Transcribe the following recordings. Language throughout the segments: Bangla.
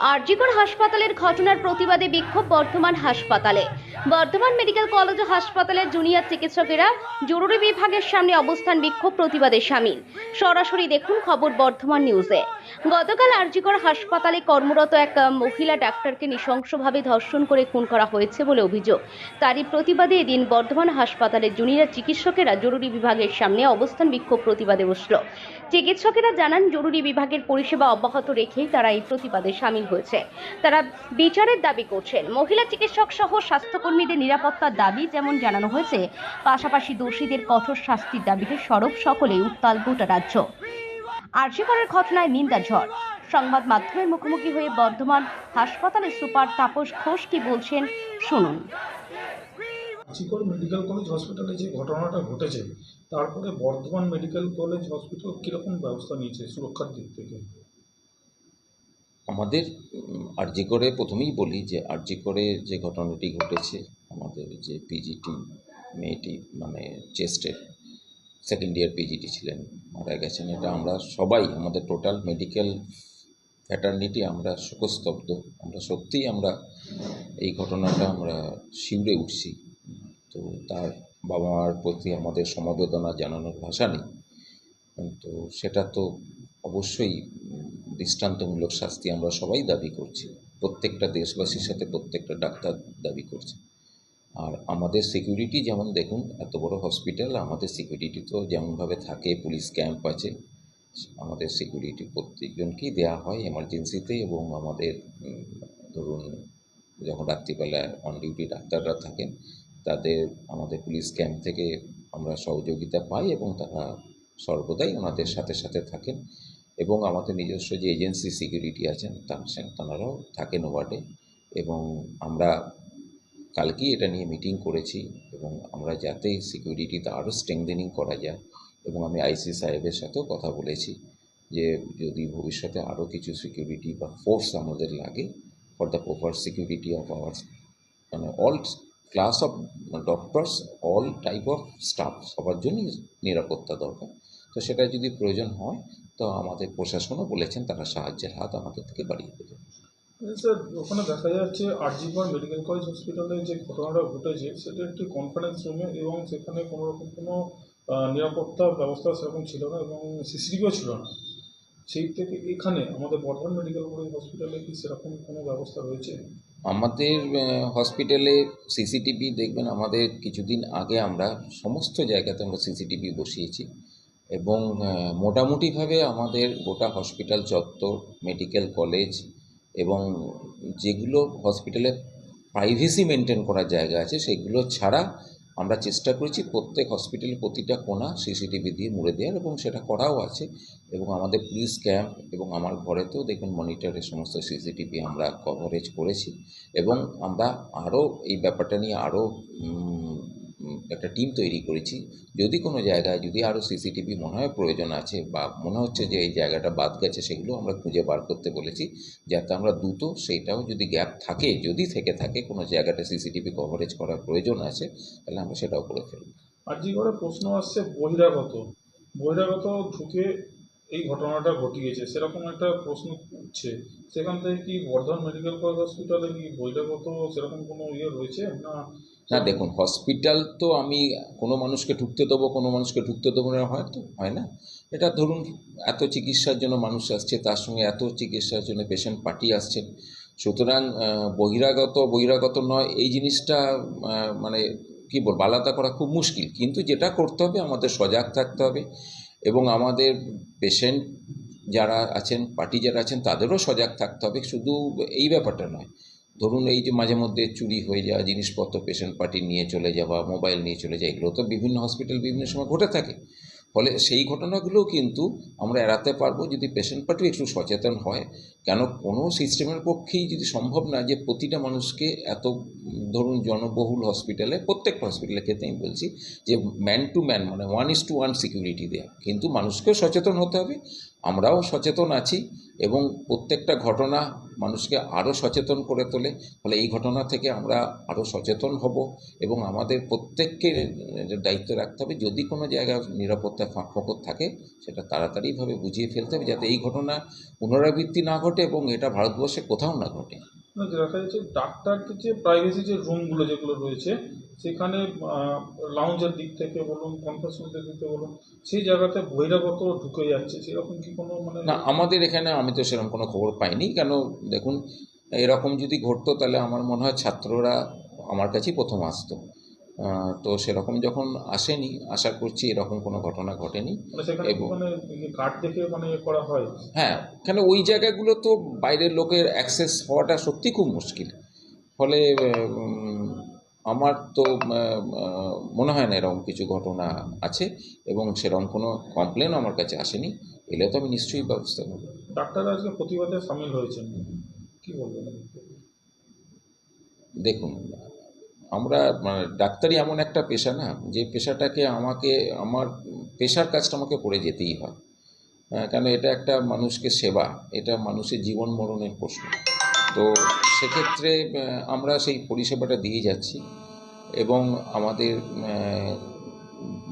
আরজিকর হাসপাতালের ঘটনার প্রতিবাদে বিক্ষোভ বর্ধমান হাসপাতালে। বর্ধমান মেডিকেল কলেজ ও হাসপাতালের জুনিয়র চিকিৎসকেরা জরুরি বিভাগের সামনে অবস্থান বিক্ষোভ প্রতিবাদে সামিল। সরাসরি দেখুন খবর বর্ধমান নিউজে। গতকাল আরজিকর হাসপাতালে কর্মরত এক মহিলা ডাক্তারকে নৃশংসভাবে ধর্ষণ করে খুন করা হয়েছে বলে অভিযোগ। তারই প্রতিবাদে এদিন বর্ধমান হাসপাতালের জুনিয়র চিকিৎসকেরা জরুরি বিভাগের সামনে অবস্থান বিক্ষোভ প্রতিবাদে বসল। চিকিৎসকেরা জানান, জরুরি বিভাগের পরিষেবা অব্যাহত রেখেই তারা এই প্রতিবাদে সামিল হয়েছে। তারা বিচারের দাবি করছেন। মহিলা চিকিৎসক সহ স্বাস্থ্যকর্মীদের নিরাপত্তার দাবি যেমন জানানো হয়েছে, পাশাপাশি দোষীদের কঠোর শাস্তির দাবিতে সরব সকলেই উত্তাল গোটা রাজ্য। আর্যিকরের ঘটনায় নিন্দা ঝড়। সংবাদ মাধ্যমের মুখোমুখি হয়ে বর্ধমান হাসপাতালের সুপার তাপস ঘোষ কি বলছেন, শুনুন। চিকর মেডিকেল কলেজ হসপিটালে যে ঘটনাটা ঘটেছে, তারপরে বর্ধমান মেডিকেল কলেজ হসপিটাল কীরকম ব্যবস্থা নিয়েছে সুরক্ষার দিক থেকে? আমাদের আরজি করে প্রথমেই বলি যে আরজি করে যে ঘটনাটি ঘটেছে, আমাদের যে পিজিটি মেয়েটি মানে চেস্টের সেকেন্ড ইয়ার পিজিটি ছিলেন, মারা গেছেন। এটা আমরা সবাই, আমাদের টোটাল মেডিকেল ফ্যাটার্নিটি আমরা শোকস্তব্ধ। আমরা সত্যিই আমরা এই ঘটনাটা আমরা শিউরে উঠছি। তো তার বাবা মার প্রতি আমাদের সমবেদনা জানানোর ভাষা নেই। কিন্তু সেটা তো অবশ্যই দৃষ্টান্তমূলক শাস্তি আমরা সবাই দাবি করছি। প্রত্যেকটা দেশবাসীর সাথে প্রত্যেকটা ডাক্তার দাবি করছে। আর আমাদের সিকিউরিটি যেমন দেখুন, এত বড় হসপিটাল আমাদের সিকিউরিটি তো যেমনভাবে থাকে পুলিশ ক্যাম্প আছে। আমাদের সিকিউরিটি প্রত্যেকজনকেই দেওয়া হয় এমার্জেন্সিতে এবং আমাদের ধরুন, যখন রাত্রিবেলা অন ডিউটি ডাক্তাররা থাকেন, তাদের, আমাদের পুলিশ ক্যাম্প থেকে আমরা সহযোগিতা পাই এবং তারা সর্বদাই ওনাদের সাথে সাথে থাকেন। এবং আমাদের নিজস্ব যে এজেন্সি সিকিউরিটি আছেন তার তাঁরাও থাকেন ওয়ার্ডে এবং আমরা কালকেই এটা নিয়ে মিটিং করেছি এবং আমরা যাতে সিকিউরিটিতে আরও স্ট্রেংথেনিং করা যায় এবং আমি আইসি সাহেবের সাথেও কথা বলেছি যে যদি ভবিষ্যতে আরও কিছু সিকিউরিটি বা ফোর্স আমাদের লাগে for the proper security of our মানে all class of doctors, all type of staff সবার জন্যই নিরাপত্তা দরকার। তো সেটা যদি প্রয়োজন হয় তো আমাদের প্রশাসনও বলেছেন তারা সাহায্যের হাত আমাদের থেকে বাড়িয়ে দেবে। স্যার ওখানে দেখা যাচ্ছে আরজিকর মেডিকেল কলেজ হসপিটালে যে ঘটনাটা ঘটেছে সেটা একটি কনফারেন্স রুমে এবং সেখানে কোনো রকম কোনো নিরাপত্তা ব্যবস্থা সেরকম ছিল না এবং সিসিটিভিও ছিল না। সেই থেকে এখানে আমাদের বর্ধমান মেডিকেল কলেজ হসপিটালে কি সেরকম কোনো ব্যবস্থা রয়েছে? আমাদের হসপিটালে সিসিটিভি দেখবেন আমাদের কিছুদিন আগে আমরা সমস্ত জায়গাতে আমরা সিসিটিভি বসিয়েছি। এবং মোটামুটিভাবে আমাদের গোটা হসপিটাল চত্বর মেডিকেল কলেজ এবং যেগুলো হসপিটালে প্রাইভেসি মেনটেন করার জায়গা আছে, সেগুলো ছাড়া আমরা চেষ্টা করেছি প্রত্যেক হসপিটালে প্রতিটা কোণা সিসিটিভি দিয়ে মুড়ে দেওয়ার এবং সেটা করাও আছে এবং আমাদের পুলিশ ক্যাম্প এবং আমার ঘরেতেও দেখবেন মনিটরের সমস্ত সিসিটিভি আমরা কভারেজ করেছি এবং আমরা আরও এই ব্যাপারটা নিয়ে আরও একটা টিম তৈরি করেছি। যদি কোনো জায়গায় যদি আরও সিসিটিভি মনে হয় প্রয়োজন আছে বা মনে হচ্ছে যে এই জায়গাটা বাদ গেছে, সেগুলো আমরা খুঁজে বার করতে বলেছি। যাতে আমরা দ্রুত সেইটাও যদি গ্যাপ থাকে, যদি থেকে থাকে কোনো জায়গাটা সিসিটিভি কভারেজ করার প্রয়োজন আছে, তাহলে আমরা সেটাও করে ফেলব। আরজিকরে প্রশ্ন আসছে বহিরাগত বহিরাগত ঢুকে এই ঘটনাটা ঘটিয়েছে? সেরকম একটা প্রশ্ন উঠছে। সেখান থেকে কি বর্ধমান মেডিকেল কলেজ হসপিটালে কি বহিরাগত সেরকম কোনো ইয়ে রয়েছে না না, দেখুন, হসপিটাল তো আমি কোনো মানুষকে ঢুকতে দেবো, কোনো মানুষকে ঢুকতে দেবো না হয় তো হয় না। এটা ধরুন, এত চিকিৎসার জন্য মানুষ আসছে, তার সঙ্গে এত চিকিৎসার জন্য পেশেন্ট পার্টি আসছেন সুতরাং বহিরাগত বহিরাগত নয়, এই জিনিসটা মানে কী বলব, আলাদা করা খুব মুশকিল। কিন্তু যেটা করতে হবে, আমাদের সজাগ থাকতে হবে। এবং আমাদের পেশেন্ট যারা আছেন পার্টি যারা আছেন, তাদেরও সজাগ থাকতে হবে। শুধু এই ব্যাপারটা নয়। ধরুন এই যে মাঝে মধ্যে চুরি হয়ে যাওয়া, জিনিসপত্র পেশেন্ট পার্টি নিয়ে চলে যাওয়া মোবাইল নিয়ে চলে যাওয়া, এগুলো তো বিভিন্ন হসপিটাল বিভিন্ন সময় ঘটে থাকে। ফলে সেই ঘটনাগুলোও কিন্তু আমরা এড়াতে পারব যদি পেশেন্ট পার্টি একটু সচেতন হয়। কেন কোনো সিস্টেমের পক্ষেই যদি সম্ভব না যে প্রতিটা মানুষকে এত, ধরুন জনবহুল হসপিটালে প্রত্যেক হসপিটালের ক্ষেত্রে আমি বলছি যে ম্যান টু ম্যান মানে one is to one security দেওয়া কিন্তু মানুষকেও সচেতন হতে হবে আমরাও সচেতন আছি এবং প্রত্যেকটা ঘটনা মানুষকে আরও সচেতন করে তোলে। ফলে এই ঘটনা থেকে আমরা আরও সচেতন হব এবং আমাদের প্রত্যেককে দায়িত্ব রাখতে হবে। যদি কোনো জায়গায় নিরাপত্তা ফাঁক ফকর থাকে, সেটা তাড়াতাড়িভাবে বুঝিয়ে ফেলতে হবে যাতে এই ঘটনা পুনরাবৃত্তি না ঘটে এবং এটা ভারতবর্ষে কোথাও না ঘটে। দেখা যাচ্ছে ডাক্তারদের যে প্রাইভেসি যে রুমগুলো যেগুলো রয়েছে, সেখানে লাউঞ্জের দিক থেকে বলুন কনফারেন্স রুমের দিক থেকে বলুন, সেই জায়গাতে বহিরাগত ঢুকে যাচ্ছে, সেরকম কি কোনো মানে না, আমাদের এখানে আমি তো সেরকম কোনো খবর পাইনি, কেন দেখুন, এরকম যদি ঘটতো তাহলে আমার মনে হয় ছাত্ররা আমার কাছেই প্রথম আসতো। তো সেরকম যখন আসেনি আশা করছি এরকম কোনো ঘটনা ঘটেনি মানে এবং- মানে মানে হয়? কেন ওই জায়গাগুলো তো বাইরের লোকের অ্যাক্সেস হওয়াটা সত্যি খুব মুশকিল। ফলে আমার তো মনে হয় না এরকম কিছু ঘটনা আছে এবং সেরকম কোনো কমপ্লেনও আমার কাছে আসেনি। এলে তো আমি নিশ্চয়ই ব্যবস্থা নেব। ডাক্তাররা আজকে প্রতিবাদে সামিল হয়েছেন। কি বলবেন? দেখুন আমরা মানে ডাক্তারি এমন একটা পেশা না, যে পেশাটাকে আমাকে, আমার পেশার কাজটা আমাকে করে যেতেই হয়। কেন এটা একটা মানুষকে সেবা, এটা মানুষের জীবন মরণের প্রশ্ন। তো সেক্ষেত্রে আমরা সেই পরিষেবাটা দিয়ে যাচ্ছি এবং আমাদের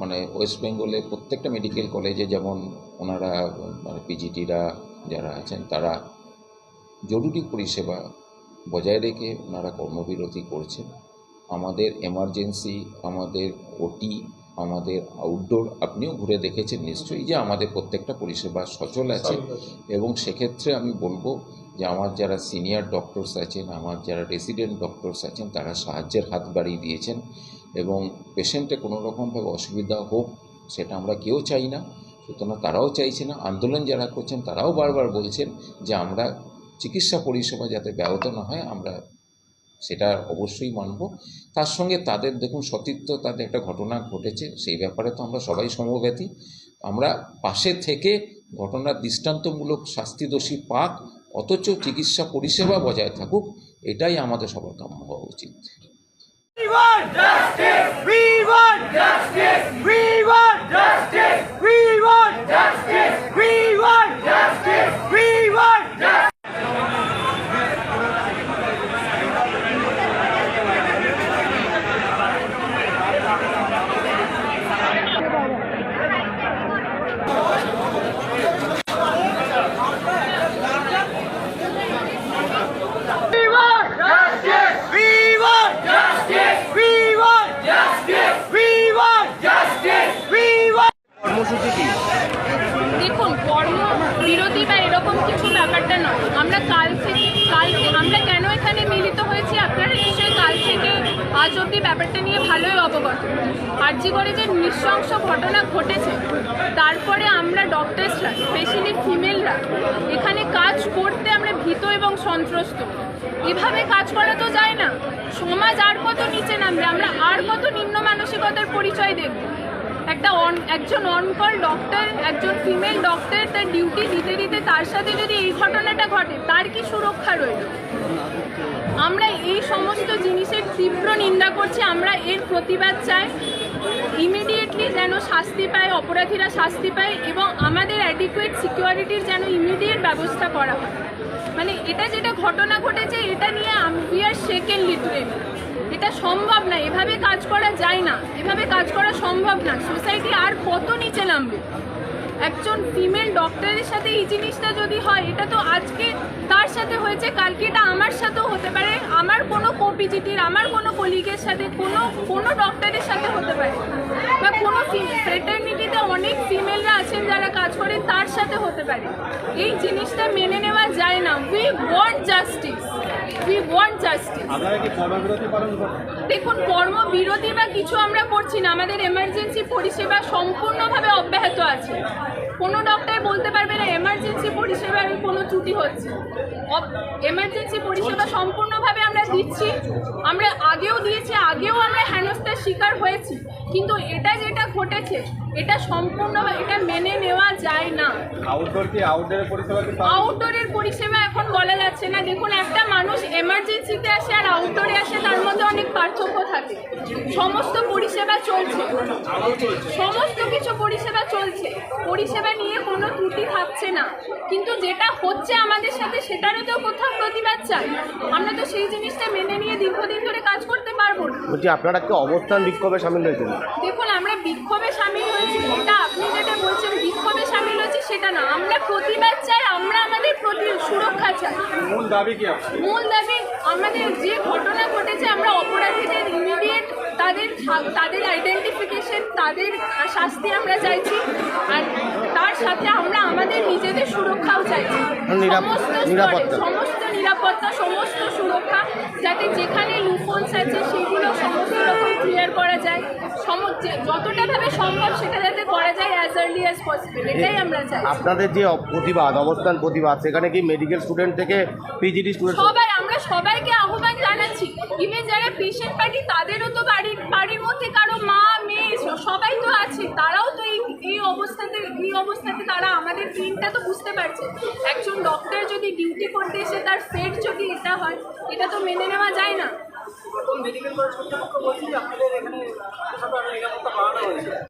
মানে ওয়েস্ট বেঙ্গলে প্রত্যেকটা মেডিকেল কলেজে যেমন ওনারা মানে পিজিটিরা যারা আছেন, তারা জরুরি পরিষেবা বজায় রেখে ওনারা কর্মবিরতি করছেন। আমাদের এমার্জেন্সি আমাদের ওটি আমাদের আউটডোর আপনিও ঘুরে দেখেছেন নিশ্চয়ই যে আমাদের প্রত্যেকটা পরিষেবা সচল আছে। এবং সেক্ষেত্রে আমি বলব যে আমার যারা সিনিয়র ডক্টরস আছেন আমার যারা রেসিডেন্ট ডক্টরস আছেন তারা সাহায্যের হাত বাড়িয়ে দিয়েছেন এবং পেশেন্টে কোনো রকমভাবে অসুবিধা হোক সেটা আমরা কেউ চাই না। সুতরাং তারাও চাইছে না আন্দোলন যারা করছেন তারাও বারবার বলছেন যে আমরা চিকিৎসা পরিষেবা যাতে ব্যাহত না হয় আমরা সেটা অবশ্যই মানব। তার সঙ্গে তাদের দেখুন সতীর্থ তাদের একটা ঘটনা ঘটেছে, সেই ব্যাপারে তো আমরা সবাই সমব্যথী আমরা পাশে থেকে ঘটনার দৃষ্টান্তমূলক শাস্তিদোষী পাক, অথচ চিকিৎসা পরিষেবা বজায় থাকুক, এটাই আমাদের সবার কাম্য হওয়া উচিত। We want justice. আর্জি যে নৃশংস ঘটনা ঘটেছে। তারপরে আমরা ডক্টরসরা স্পেশালি ফিমেলরা এখানে কাজ করতে আমরা ভীত এবং সন্ত্রস্ত। এভাবে কাজ করা তো যায় না। সমাজ আর কত নিচে নামবে? আমরা আর কত নিম্ন মানসিকতার পরিচয় দেখব একটা একজন অনকল ডক্টর একজন ফিমেল ডক্টর তার ডিউটি দিতে দিতে তার সাথে যদি এই ঘটনাটা ঘটে, তার কি সুরক্ষা রইল? আমরা এই সমস্ত জিনিসের তীব্র নিন্দা করছি, আমরা এর প্রতিবাদ চাই। ইমিডিয়েটলি যেন শাস্তি পায়, অপরাধীরা শাস্তি পায় এবং আমাদের অ্যাডিকুয়েট সিকিউরিটির যেন ইমিডিয়েট ব্যবস্থা করা হয়। মানে এটা যেটা ঘটনা ঘটেছে, এটা নিয়ে উই আর সেকেন্ড লিটারেলি এটা সম্ভব না, এভাবে কাজ করা যায় না। এভাবে কাজ করা সম্ভব না। সোসাইটি আর কত নিচে নামবে? একজন ফিমেল ডক্টরের সাথে এই জিনিসটা যদি হয়, এটা তো আজকে তার সাথে হয়েছে, কালকে এটা আমার সাথেও হতে পারে। আমার কোনো কোপিজিটির আমার কোনো কলিগের সাথে, কোনো কোনো ডক্টরের সাথে হতে পারে। বা কোনো ফ্রেটার্নিটিতে অনেক ফিমেলরা আছেন যারা কাজ করে, তার সাথে হতে পারে। এই জিনিসটা মেনে নেওয়া যায় না। We want justice we want justice দেখুন কর্মবিরতি বা কিছু আমরা করছি না। আমাদের এমার্জেন্সি পরিষেবা সম্পূর্ণভাবে অব্যাহত আছে। কোনো ডক্টর বলতে পারবে না এমার্জেন্সি পরিষেবার কোনো ত্রুটি হচ্ছে। এমার্জেন্সি পরিষেবা সম্পূর্ণভাবে আমরা দিচ্ছি। আমরা আগেও দিয়েছি আগেও আমরা শিকার হয়েছি। কিন্তু এটা যেটা ঘটেছে এটা সম্পূর্ণ এটা মেনে নেওয়া যায় না। আউটডোর কি আউটডোরের পরিষেবা কি আউটডোরের পরিষেবা এখন বলা যাচ্ছে না। দেখুন একটা মানুষ এমার্জেন্সিতে আসে আর আউটডোরে আসে তার মধ্যে অনেক পার্থক্য থাকে। সমস্ত পরিষেবা চলছে। সমস্ত কিছু পরিষেবা চলছে। পরিষেবা নিয়ে কোনো ত্রুটি থাকছে না। কিন্তু যেটা হচ্ছে আমাদের সাথে সেটারও তো কোথাও প্রতিবাদ চাই। আমরা তো সেই জিনিসটা মেনে নিয়ে দীর্ঘদিন ধরে কাজ করতে পারব না। আপনারা কি অবস্থান বিক্ষোভে সামিল হয়েছেন? দেখুন আমরা বিক্ষোভে সামিল হয়েছি এটা আপনি যেটা বলছেন বিক্ষোভে সামিল হয়েছি সেটা না। আমরা প্রতিবাদ চাই আমরা আমাদের প্রতি সুরক্ষা চাই। মূল দাবি কি মূল দাবি আমাদের যে ঘটনা ঘটেছে আমরা অপরাধীদের ইমিডিয়েট তাদের তাদের আইডেন্টিফিকেশন তাদের শাস্তি আমরা চাইছি আর তার সাথে আমরা আমাদের নিজেদের সুরক্ষাও চাইছি। সমস্ত নিরাপত্তা। সমস্ত নিরাপত্তা সমস্ত সুরক্ষা যাতে যেখানে লুফোন্স আছে সেগুলো সমস্ত রকম ক্লিয়ার করা যায়। সম- যতটা ভাবে সম্ভব সেটা যাতে করা যায় অ্যাজ আর্লি অ্যাজ পসিবল এটাই আমরা চাই। আপনাদের যে প্রতিবাদ অবস্থান প্রতিবাদ সেখানে কি মেডিকেল স্টুডেন্ট থেকে পিজিডি স্টুডেন্ট সবাই সবাইকে আহ্বান জানাচ্ছি। ইভেন যারা পেশেন্ট পার্টি তাদেরও তো বাড়ির বাড়ির মধ্যে কারও মা, মেয়ে সবাই তো আছে। তারাও তো এই এই অবস্থাতে এই অবস্থাতে তারা আমাদের দিনটা তো বুঝতে পারছে। একজন ডক্টর যদি ডিউটি করতে এসে তার ফেট যদি এটা হয়, এটা তো মেনে নেওয়া যায় না। মেডিকেল কলেজ কর্তৃপক্ষ বলছে আপনাদের এখানে বাড়ানো হয়েছে।